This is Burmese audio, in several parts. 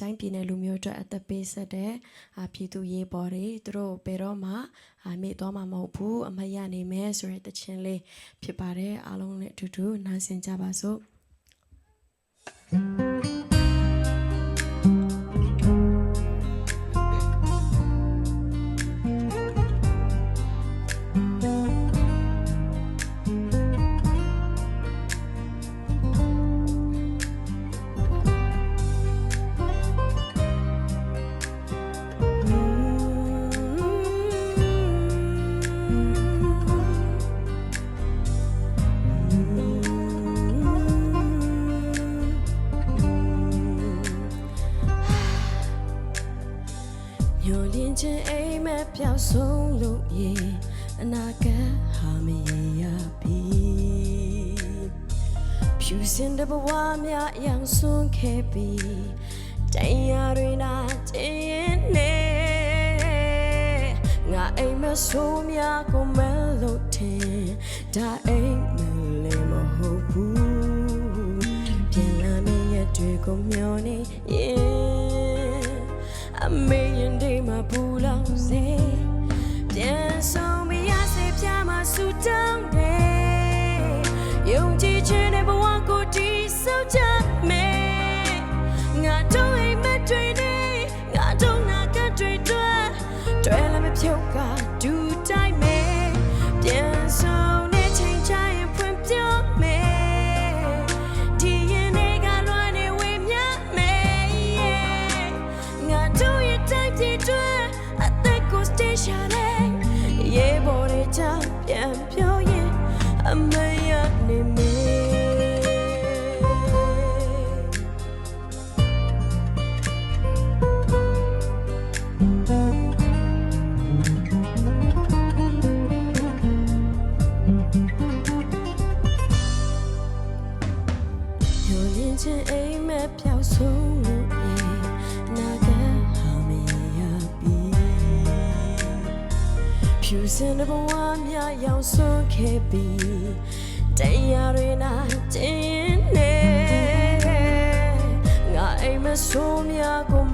တိုင်းပြည်နယ်လူမျိုးအတွက်အသက်ပေးဆက်တဲ့အာပြည်သူရေးပေါ်တွေသူတို့ဘယ်တော့မှအာမေ့သွားမှာမဟုတ်ဘူးအမတ်ရနေမယ်ဆိုတဲ့တခြင်းလေးဖြစ်ပါတယ်အားလုံးနဲ့အတူတူနားဆင်ကြပါစို့ညို ပြောက်ဆုံးလို့ရေအနာဂတ်ဟာမရေရပြီဖြူစင်တဲ့ဘဝများအယောင်ဆွန်းခဲ့ပြီတရားတွေနာကျင်းရင်နေငါအိမ်မဆိုးများကိုမလို့ထင်ဒါအိမ်မလေးမဟုတ်ဘူးပြန်လာမည့်ရက်တွေကိုမျောနေရင် အမေရင်ဒီမှာပူလောင်စေပြန်ဆုံးမရစေပြမဆူတောင်းတယ်ယုံကြည်ခြင်းနဲ့ဘဝကိုတည်ဆောက်ကြမယ်ငါတို့ ကို station နဲ့ရေပေါ်တွေချပြန်ပြောရင်အမရနေမေညိုလင်းချင်းအိမ်မက်ပြောက်ဆုံး ဖြူစင်တဲ့ဘဝများရောက်ဆွန်းခဲ့ပြီတရားတွေနာကျင်းနေငါအိမ်မဆိုးများကို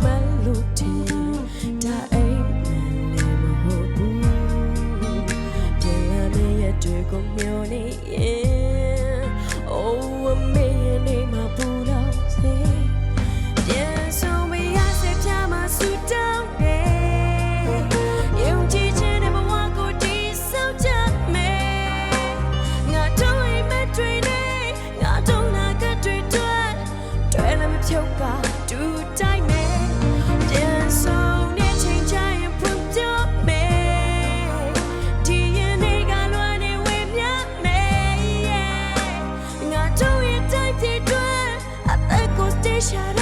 Try them choke, do time me. Yes, so near change, I am from your me. DNA ကလွမ်းနေဝေမြမဲငါတို့ရဲ့တိုက်ပြည်တွေအသက်ကို station နဲ့ရေ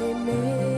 ရ